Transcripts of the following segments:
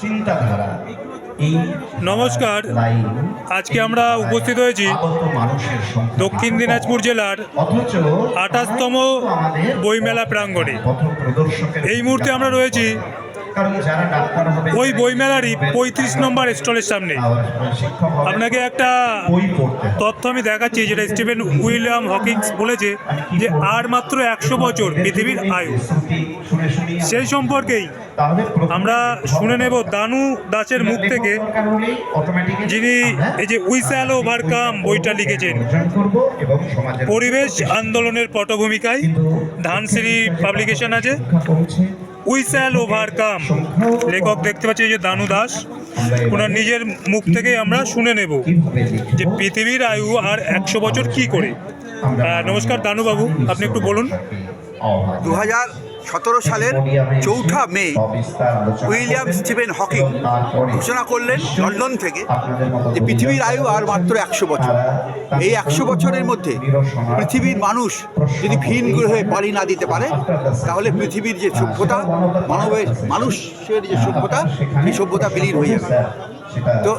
চিন্তাধারা নমস্কার। আজকে আমরা উপস্থিত হয়েছি দক্ষিণ দিনাজপুর জেলার আঠাশতম বইমেলা প্রাঙ্গণে এই মুহূর্তে আমরা রয়েছি ওই বইমেলারই পঁয়ত্রিশ নম্বর স্টলের সামনে। আপনাকে একটা। তথ্য আমি দেখাচ্ছি, যেটা স্টিভেন উইলিয়াম হকিংস বলেছে যে আর মাত্র একশো বছর পৃথিবীর আয়ু। সেই সম্পর্কেই আমরা শুনে নেব দানু দাসের মুখ থেকে, যিনি এই যে উই শ্যাল ওভারকাম বইটা লিখেছেন। পরিবেশ আন্দোলনের পটভূমিকায় ধানসিঁড়ি পাবলিকেশন আছে। We shall overcome. লেখক দেখতে পাচ্ছি যে দানু দাস। ওনার নিজের মুখ থেকে আমরা শুনে নেব যে পৃথিবীর আয়ু আর একশো বছর কি করে। নমস্কার দানুবাবু, আপনি একটু বলুন। দু হাজার সতেরো সালের চৌঠা মে উইলিয়াম স্টিভেন হকিং ঘোষণা করলেন লন্ডন থেকে যে পৃথিবীর আয়ু আর মাত্র একশো বছর। এই একশো বছরের মধ্যে পৃথিবীর মানুষ যদি ভিন গ্রহে পাড়ি না দিতে পারে, তাহলে পৃথিবীর যে সভ্যতা, মানবের, মানুষের যে সভ্যতা, সেই সভ্যতা বিলীন হয়ে যাবে। তো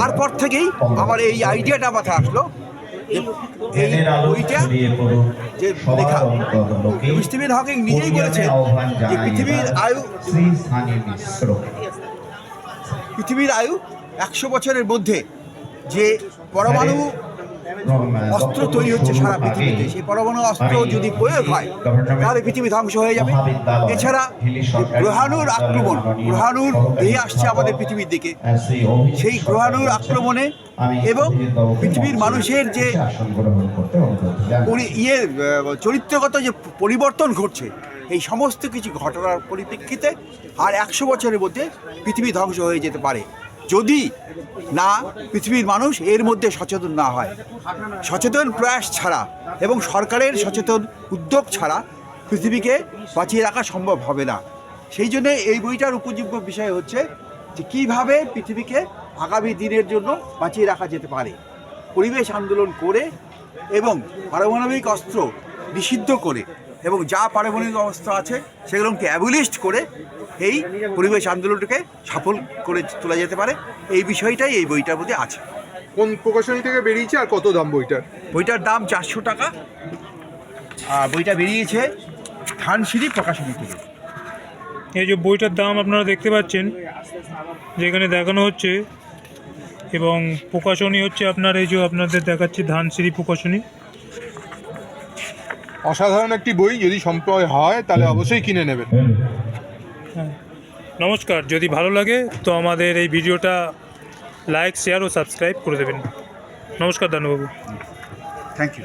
তারপর থেকেই আমার এই আইডিয়াটা মাথায় আসলো যে যে লেখা। স্টিভেন হকিং নিজেই বলেছেন যে পৃথিবীর আয়ু পৃথিবীর আয়ু একশো বছরের মধ্যে যে পরমাণু অস্ত্র তৈরি হচ্ছে সারা পৃথিবীতে। সেই পরমাণু অস্ত্র যদি প্রয়োগ হয় তাহলে পৃথিবী ধ্বংস হয়ে যাবে। এছাড়া গ্রহাণুর আক্রমণ গ্রহাণুর দেহে আসছে আমাদের পৃথিবীর দিকে। সেই গ্রহাণুর আক্রমণে এবং পৃথিবীর মানুষের যে ইয়ে চরিত্রগত যে পরিবর্তন ঘটছে এই সমস্ত কিছু ঘটনার পরিপ্রেক্ষিতে আর একশো বছরের মধ্যে পৃথিবী ধ্বংস হয়ে যেতে পারে। যদি না পৃথিবীর মানুষ এর মধ্যে সচেতন না হয়। সচেতন প্রয়াস ছাড়া এবং সরকারের সচেতন উদ্যোগ ছাড়া পৃথিবীকে বাঁচিয়ে রাখা সম্ভব হবে না। সেই জন্যে এই বইটার উপযোগ্য বিষয় হচ্ছে যে কীভাবে পৃথিবীকে আগামী দিনের জন্য বাঁচিয়ে রাখা যেতে পারে। পরিবেশ আন্দোলন করে এবং পারমাণবিক অস্ত্র নিষিদ্ধ করে এবং যা পারমাণবিক অবস্থা আছে সেগুলোকে অ্যাবলিস্ট করে এই পরিবেশ আন্দোলনটাকে সফল করে তোলা যেতে পারে। এই বিষয়টাই এই বইটার মধ্যে আছে। কোন প্রকাশনী থেকে বেরিয়েছে আর কত দাম বইটার? বইটার দাম চারশো টাকা। আর বইটা বেরিয়েছে ধানসিঁড়ি প্রকাশনী থেকে। এই যে বইটার দাম আপনারা দেখতে পাচ্ছেন যেখানে দেখানো হচ্ছে এবং প্রকাশনী হচ্ছে আপনার এই যে আপনাদের দেখাচ্ছি ধানসিঁড়ি প্রকাশনী। অসাধারণ একটি বই যদি সম্প্রয় হয় তাহলে অবশ্যই কিনে নেবেন। হ্যাঁ। নমস্কার যদি ভালো লাগে তো আমাদের এই ভিডিওটা লাইক শেয়ার ও সাবস্ক্রাইব করে দেবেন। নমস্কার দানুবাবু থ্যাংক ইউ